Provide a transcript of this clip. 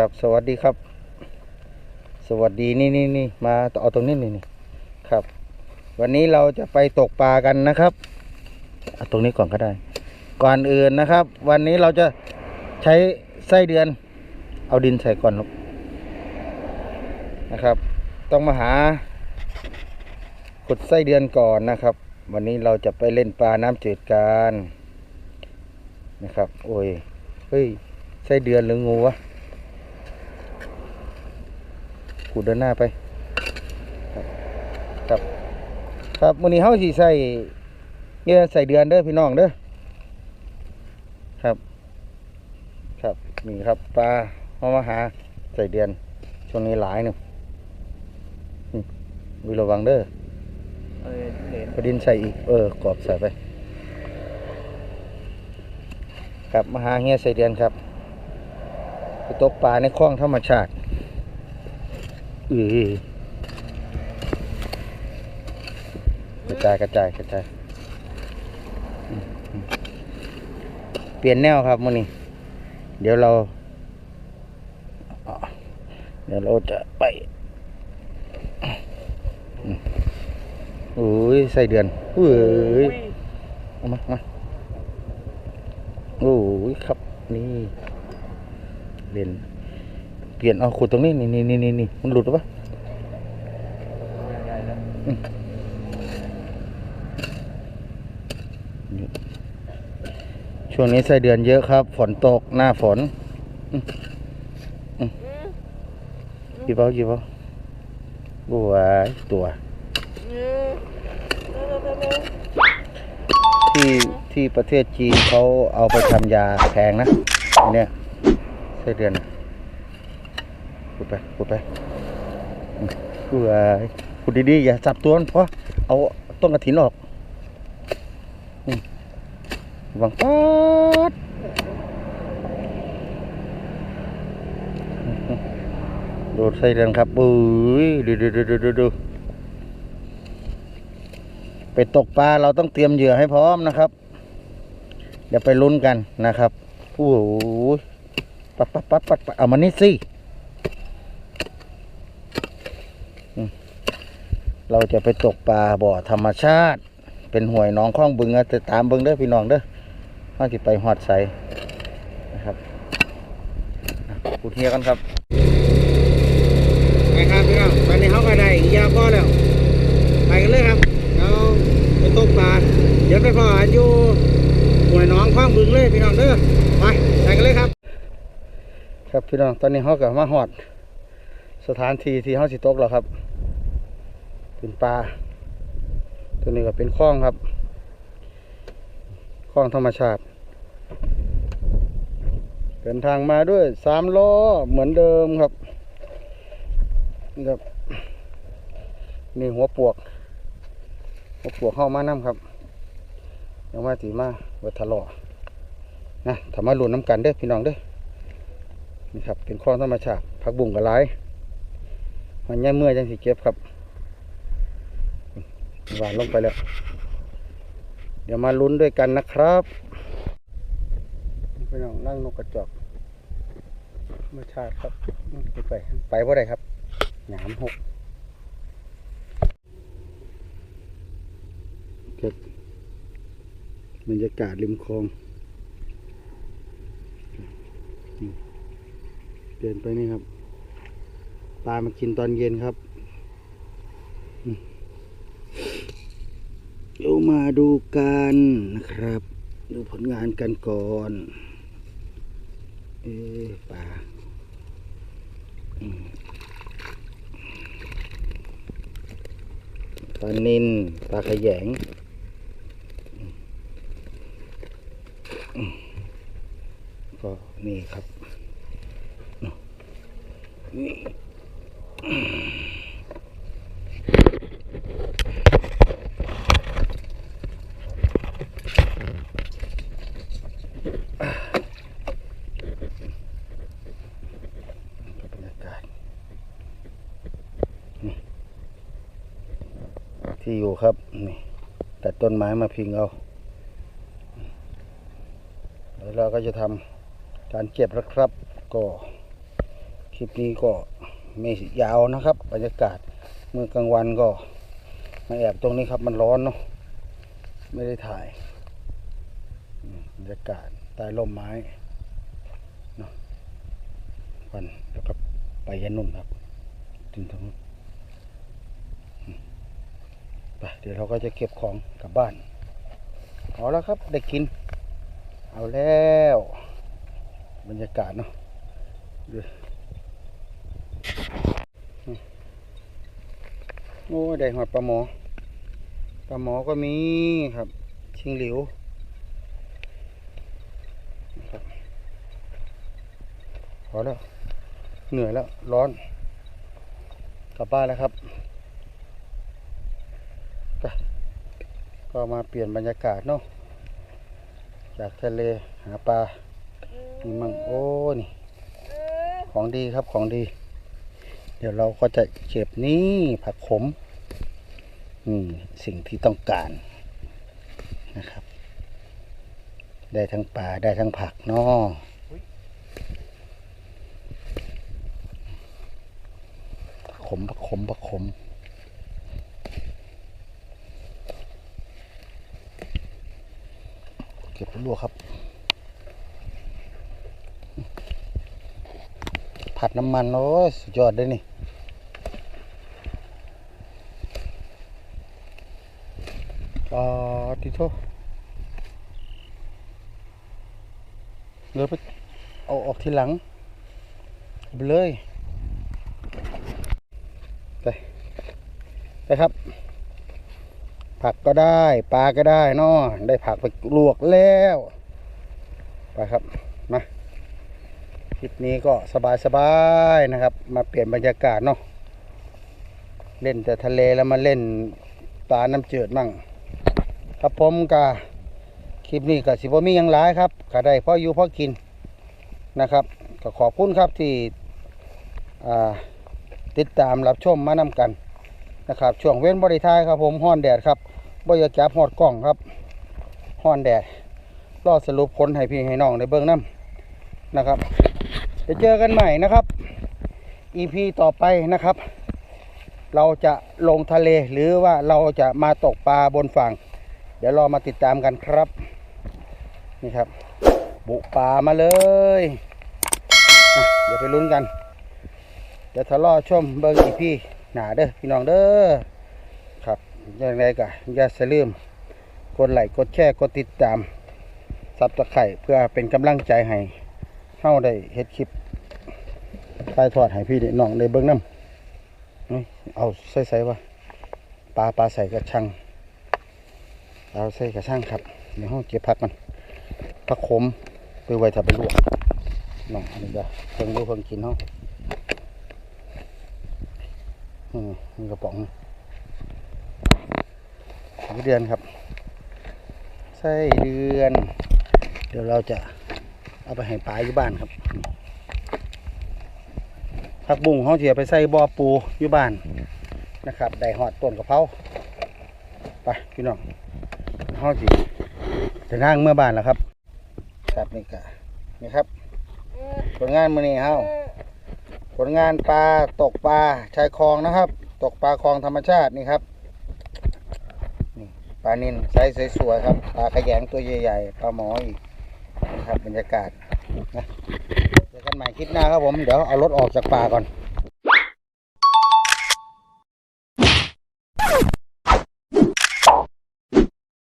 ครับ สวัสดีครับ สวัสดีนี่นี่นี่มาเอาตรงนี้นี่นี่ครับ วันนี้เราจะไปตกปลากันนะครับเอาตรงนี้ก่อนก็ได้ ก่อนอื่นนะครับ วันนี้เราจะใช้ไส้เดือน เอาดินใส่ก่อนลูกนะครับ ต้องมาหาขุดไส้เดือนก่อนนะครับ วันนี้เราจะไปเล่นปลาน้ำจืดกันนะครับ โอ้ยเฮ้ยไส้เดือนหรืองูวะ ขุดเดินหน้าไป ครับ ครับวันนี้เฮาสิใส่เงี้ยใส่เดือนเด้อพี่น้องเด้อครับ ครับนี่ครับปลาเฮามาหาใส่เดือนช่วงนี้หลายหนึ่งอือระวังเด้อเออเหรียญประดินใส่อีกเออกรอบใส่ไปครับมาหาเฮียใส่เดือนครับไปตกปลาในคลองธรรมชาติ อือกระจายกระจายกระจายเปลี่ยนแนวครับมื่อนี้เดี๋ยวเราอ่เดี๋ยวเราจะไปอืมโอ้ยใส่เดือนเฮ้ยมามาโอ้ยครับนี่เล่น เปลี่ยนเอาขุดตรงนี้นี่นี่นี่นี่นี่มันหลุดหรือปะช่วงนี้ไส้เดือนเยอะครับ ฝนตกหน้าฝนอืมอืมหยิบเอาหยิบเอาบัวตัวที่ที่ประเทศจีนเขาเอาไปทำยาแพงนะอันเนี่ยไส้เดือน น่ะพูดไปพูดไปอืมพูดไปพูดดีๆอย่าจับตัวมันเพราะเอาต้นกระถินออกวังป๊าดโดดไส้เดือนครับอุ้ยดูดูดูดูดูไปตกปลาเราต้องเตรียมเหยื่อให้พร้อมนะครับ เดี๋ยวไปลุ้นกันนะครับโอ้โหปัดปัดปัดปัดปัดเอามานี่สิอืม เราจะไปตกปลาบ่อธรรมชาติ เป็นห่วยหน้องข้องบึงอะแต่ตามเบึงเด้อพี่น้องเด้อข้าสิไปหอดใสนะครับอะพูดเฮียกันครับไปครับพี่น้องตอนนี้เขาก็ได้ยาพ่อแล้วไปกันเลยครับเราไปตกปลาเดี๋ยวไปพอกันอยู่ห่วยหน้องข้างบึงเลยพี่น้องเด้อไปไปกันเลยครับ ครับพี่น้องตอนนี้เขากับมาหอดสถานที่ที่เขาสิตกแล้วครับ เป็นปลาตัวนี้ก็เป็นคลองครับคลองธรรมชาติเดินทางมาด้วยสามล้อเหมือนเดิมครับนี่ครับนี่หัวปวก หัวปวกเข้ามาน้ำครับยังมาตีมาวัทะเลาะนะทำมาหลุนน้ำกันเด้อพี่น้องเด้อนี่ครับเป็นคลองธรรมชาติผักบุ้งกับหลายมันแย่เมื่อยจังสิเก็บครับ หวานลงไปแล้ว เดี๋ยวมาลุ้นด้วยกันนะครับพี่น้องนั่งนกกระจอกธรรมชาติครับไปไปไปว่าไรครับหยามหกครับ บรรยากาศริมคลองนี่เดินไปนี่ครับ ปลามากินตอนเย็นครับอืมเดี๋ยวมาดูกันนะครับ ดูผลงานกันก่อน เอ๊ะปลาปลานินปลาขยงก็นี่ครับนี่บรรยากาศนี่ ที่อยู่ครับนี่แต่ต้นไม้มาพิงเอาแล้วเราก็จะทำการเก็บแล้วครับ ก็คลิปนี้ก็ไม่ยาวนะครับบรรยากาศเมื่อกลางวันก็มาแอบตรงนี้ครับมันร้อนเนาะไม่ได้ถ่ายบรรยากาศใต้ร่มไม้เนาะวันแล้วก็ไปยันนุ่นครับถึงตรงนู้นอืม ไปเดี๋ยวเราก็จะเก็บของกลับบ้านเอาแล้วครับได้กิน เอาแล้ว บรรยากาศเนาะดูโอ้ได้หอดปลาหมอปลาหมอก็มีครับ ชิงหลิวพอแล้ว เหนื่อยแล้ว ร้อน กลับบ้านแล้วครับ ก็ก็มาเปลี่ยนบรรยากาศเนาะจากทะเลหาปลานี่มั่งโอ้นี่ ของดีครับของดี เดี๋ยวเราก็จะเก็บนี่ผักขมอืมสิ่งที่ต้องการนะครับ ได้ทั้งปลาได้ทั้งผักเนาะผักขมผักขมผักขมเก็ ลวกครับ ผัดน้ำมันโอ้ยสุดยอดเลยนี่อ๋อติโทเลือไปเอาออกทีหลังไปเลย ไป ไปครับ ผักก็ได้ปลาก็ได้เนาะได้ผักไปลวกแล้วไปครับมาคลิปนี้ก็สบายๆนะครับ มาเปลี่ยนบรรยากาศเนาะเล่นแต่ทะเลแล้วมาเล่นปลาน้ำจืดมั่งครับผมกะคลิปนี้ก็สิบมียังหลายครับก็ได้พ่ออยู่พ่อกินนะครับก็ขอบคุณครับที่ติดตามรับชมมานำกันนะครับช่วงเว้นบริทายครับผมห้อนแดดครับ บ่อยากจับหอดกล้องครับห้อนแดดรอสรุปผลให้พี่ให้น้องในเบื้องน้ำนะครับจะเจอกันใหม่นะครับ EP ต่อไปนะครับ เราจะลงทะเลหรือว่าเราจะมาตกปลาบนฝั่ง เดี๋ยวรอมาติดตามกันครับ นี่ครับ บุปลามาเลยเดี๋ยวไปลุ้นกัน เดี๋ยวทะเลาะชมเบิ้งอีพี่หนาเด้อพี่น้องเด้อ ครับยังไงก็อย่าสลืมกดไลค์กดแชร์กดติดตามซับตะไคร่เพื่อเป็นกำลังใจให้เฮาได้เฮ็ดคลิปถ่ายทอดให้พี่น้องได้เบิ่งน้ำเอ้ยเอาใส่ใส่ว่าปลาปลาใส่กระชังเอาใส่กระช่างครับเดี๋ยวห้องเก็บผักมันผักขมไปไว้ถ้าไปลวกน้องอันนี้ก็เพิ่งดูเพิ่งกินห้องอืมมีกระป๋อง สองเดือนครับ ไส้เดือน เดี๋ยวเราจะเอาไปให้ปลาอยู่บ้านครับผักบุ้งเขาเสียไปใส่บ่อปูอยู่บ้านนะครับ ได้หอดต้นกระเพราไปพี่น้องห้อสิจะนั่งเมื่อบ้านแล้วครับ ครับนี่ก็นี่ครับ ผลงานมือนี้เฮาผลงานปลาตกปลาชายคลองนะครับ ตกปลาคลองธรรมชาตินี่ครับ ปลานินไซส์สวยๆครับปลาขยงตัวใหญ่ๆปลาหมออีกนะครับบรรยากาศนะเจอกันใหม่คลิปหน้าครับผมเดี๋ยวเอารถออกจากป่าก่อน